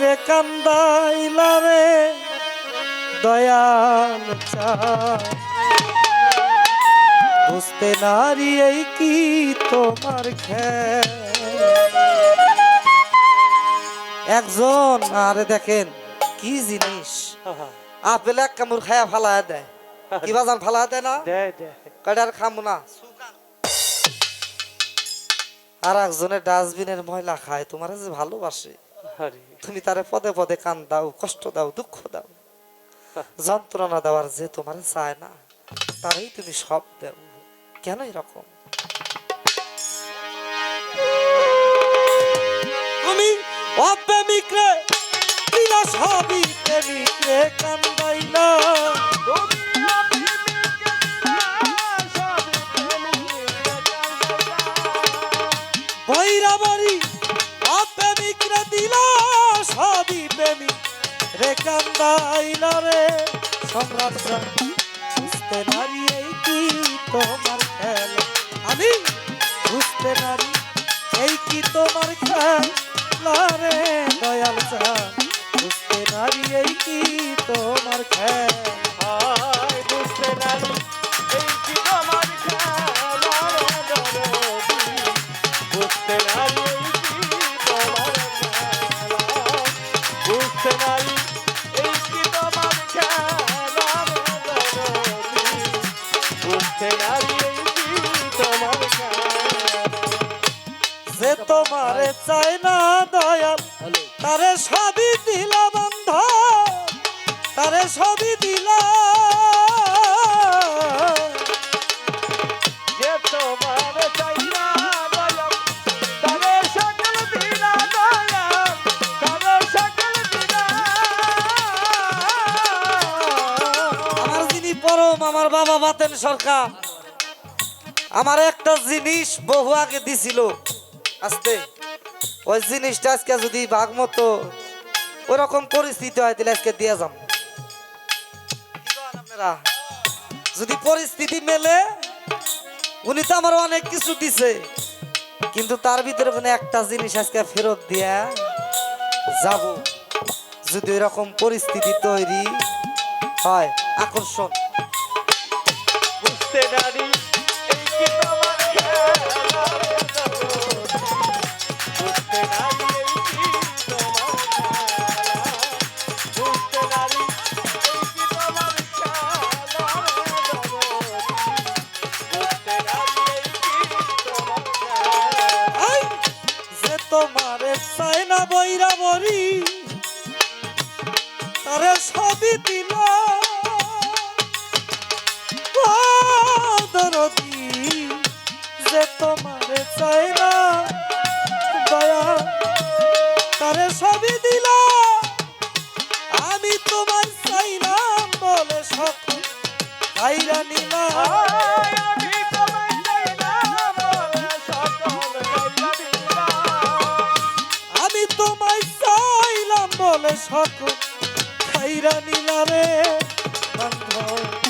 মিত্রে কান্দাইলা রে? দয়াল বুঝতে নারী এই কি তোমার একজন আরে দেখেন কি জিনিস? আপেল এক কামড় খায়া ফালায় দেয়। কি বাজান ফালায় দেয় না? কয়টার খামু না? আর একজনের ডাস্টবিনের ময়লা খায় তোমার যে ভালোবাসে। তুমি তারে পদে পদে কান দাও কষ্ট দাও দুঃখ দাও। যন্ত্রণা দেওয়ার যে তোমার চায় না তারই তুমি সব দেও। কেন এরকম? তুমি অপ্রেমিক রে সবই প্রেমিক রে কান্দাইলা বৈরা কান্দাইলা রে। সম্রাট বুঝতে নারী এই কি তোমার খেল? আমি বুঝতে নারী এই কি তোমার খেলা? রে দয়াল বুঝতে নারী এই কি তোমার খেলা? তোমারে চায় না দয়াল। তারে সবই দিলা বন্ধ তারে সবই দিলা আমার বাবা বাতেন সরকার। আমার একটা জিনিস বহু আগে দিছিল। আস্তে। ওই জিনিসটা আজকে যদি ভাগ মতো ওরকম পরিস্থিতি হয়, তাহলে আজকে দিয়ে যাম? যদি পরিস্থিতি মেলে, উনি তো আমার অনেক কিছু দিছে, কিন্তু তার ভিতরে মানে একটা জিনিস আজকে ফেরত দিয়া যাব। যদি এরকম পরিস্থিতি তৈরি হয়, আকর্ষণ। বুঝতে নারী চাই না বরি তারে সবই দিলা। দরদি যে তোমারে চাই না দয়া, তারে সবই দিলা। আমি তোমার চাইলাম বলে সকল আইরা নিলা বলে সকল খাইরা নিলা রে বান্ধব।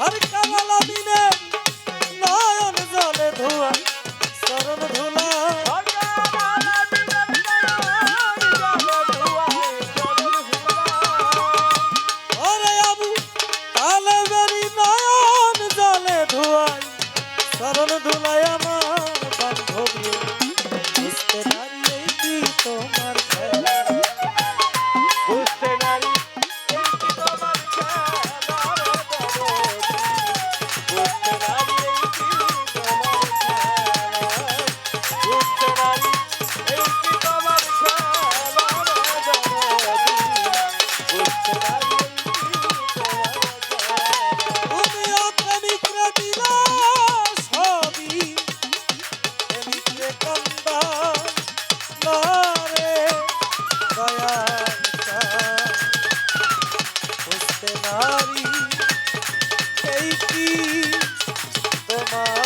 আর কালা দিনে নয়ন জলে ধোয়া চরণ ধুল নারী এই কি তোমার